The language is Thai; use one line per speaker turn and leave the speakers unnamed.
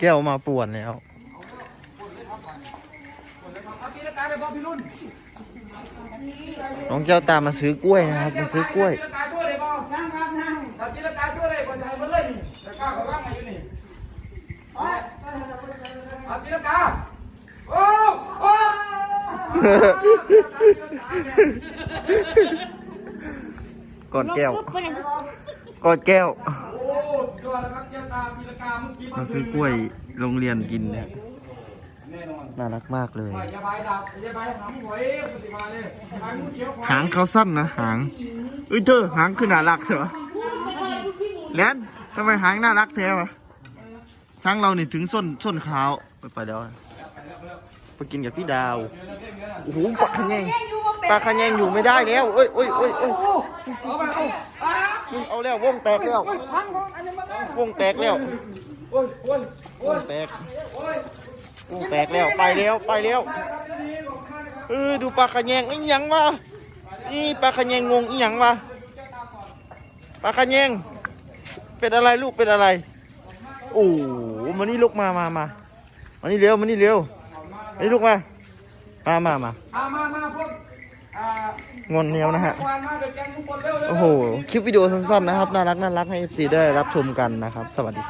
แก้วมาป่วนแล้ว
น้
องแก้วตามมาซื้อกล้วยนะครับ มาซื้อกล้วย
ตีละกาช่วยเลยบอนั่งครับนั่งเอาตีละกาช่วยเลยคนไทยมันเลยนี่ตะกาเขาว่างไงอยู่นี่เอาตีละกาโอ้โอ้
ก่อนแก้วก่อนแก้ว
มื่อกี้
มาซื้อกล้วยโรงเรียนกินเนี่ย
แน่นอน
น่ารักมากเลย
อย่าบายดาบอย่าบายหางหวยปฏิมาเลยหางเขียว
หางเขาสั้นนะหางเอ้ยเธอหางคือน่ารักเถอะแลนทำไมหางน่ารักแท้วะช้างเรานี่ถึงส้นส้นขาวไปไปเดี๋ยวไปกินกับพี่ดาวโอ้โหปลาขะแยงปลาขะแยงอยู่ไม่ได้แล้วเอ้ยเอ้ยเอ้ยเอ้ย
เอาไปเอา
แล้ววงแตกแล้ว
ว
งแตกแล้ว
ว
งแตกวงแตกแล้วไปแล้วไปแล้วเออดูปลาขยงอีหยังวะนี่ปลาขยงงงอีหยังวะปลาขยงเป็นอะไรลูกเป็นอะไรโอ้มานี่ลูกมามามามานี่เร็วมานี่เร็วนี่ลูกมามามามา
มามาพวกอ่า ง
อนเนียวนะฮะ โอ้โห คลิปวิดีโอสั้นๆนะครับ น่ารักน่ารักให้ FC ได้รับชมกันนะครับ สวัสดี